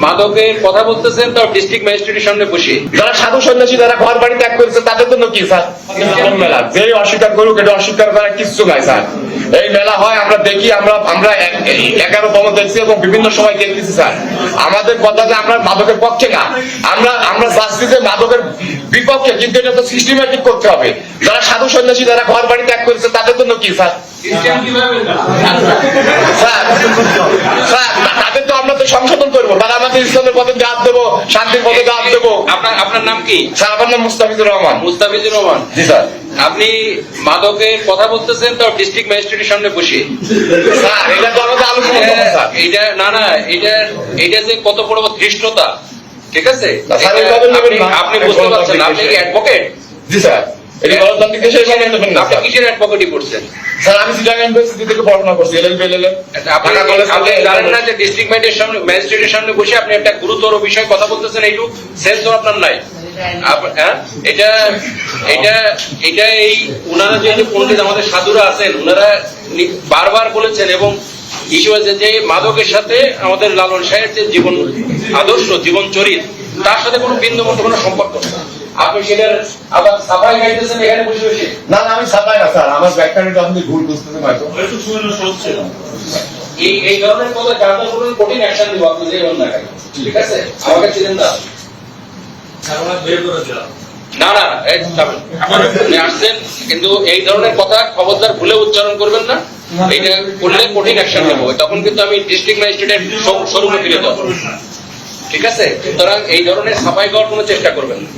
মাদকের কথা বলতেছেন তাও ডিস্ট্রিক্ট ম্যাজিস্ট্রেটের সামনে বসে। যারা সাধু সন্ন্যাসী যারা ঘর বাড়ি ত্যাগ করেছে তাদের জন্য কি স্যার? মেলা। যে অস্বীকার করুক এটা অস্বীকার করার কিচ্ছু নাই স্যার। এই মেলা হয় আমরা দেখি আমরা আমরা এক- এই এগারোতম দেখছি এবং বিভিন্ন সময় দেখতেছি স্যার। আমাদের কথা যে আমরা মাদকের পক্ষে না আমরা আমরা চাচ্ছি যে মাদকের বিপক্ষে কিন্তু এটা তো সিস্টেমেটিক করতে হবে। যারা সাধু সন্ন্যাসী যারা ঘর বাড়ি ত্যাগ করেছে তাদের জন্য কি স্যার স্যার স্যার তাদের তো আমরা তো সংশোধন করব। ইসলামের পথে দেবো শান্তির পথে দেবো। আপনার আপনার নাম কি? স্যার আমার নাম মুস্তাফিজুর রহমান। মুস্তাফিজুর রহমান। জি স্যার। আপনি মাদকের কথা বলতেছেন তাও ডিস্ট্রিক্ট ম্যাজিস্ট্রেটের সামনে বসে। স্যার এটা তো আমাদের আলোচনা এটা না না এটা এটা যে কত বড় ধৃষ্টতা ঠিক আছে। আপনি বুঝতে পারছেন আপনি কি অ্যাডভোকেট জি স্যার। এটা গণতান্ত্রিক দেশে এভাবে নেবেন না আপনি কিসের অ্যাডভোকেটই করছেন? স্যার আমি সিটাং ইউনিভার্সিটি থেকে পড়াশোনা করছি এলএলবি এলএলএম আপনি আপনি জানেন না যে ডিস্ট্রিক্ট ম্যাজিস্ট্রেটের সামনে ম্যাজিস্ট্রেটের সামনে বসে আপনি একটা গুরুতর বিষয় কথা বলতেছেন এইটু সেন্স আপনার নাই। হ্যাঁ? এটা এটা এটা এই ওনারা যে পণ্ডিত আমাদের সাধুরা আছেন ওনারা বারবার বলেছেন এবং ইস্যু আছে যে মাদকের সাথে আমাদের লালন সাহের যে জীবন আদর্শ জীবন চরিত তার সাথে কোনো বিন্দু মতো কোনো সম্পর্ক নেই। আপনি সেটার আবার সাফাই গাইতেছেন এখানে বসে বসে। না না আমি ছাপাই না স্যার আমার ব্যাখ্যাটা আপনি ভুল বুঝতেছেন হয়তো। এই এই ধরনের কার্য করুন কঠিন অ্যাকশন দিব আপনি যে না কেন। ঠিক আছে? আমাকে ছিলেন না। না না আপনি আসছেন কিন্তু এই ধরনের কথা খবরদার ভুলে উচ্চারণ করবেন না। এইটা করলে কঠিন অ্যাকশন নেব। তখন কিন্তু আমি ডিস্ট্রিক্ট ম্যাজিস্ট্রেটের স্বরূপে ফিরে যাব ঠিক আছে? সুতরাং এই ধরনের সাফাই করার কোনো চেষ্টা করবেন না।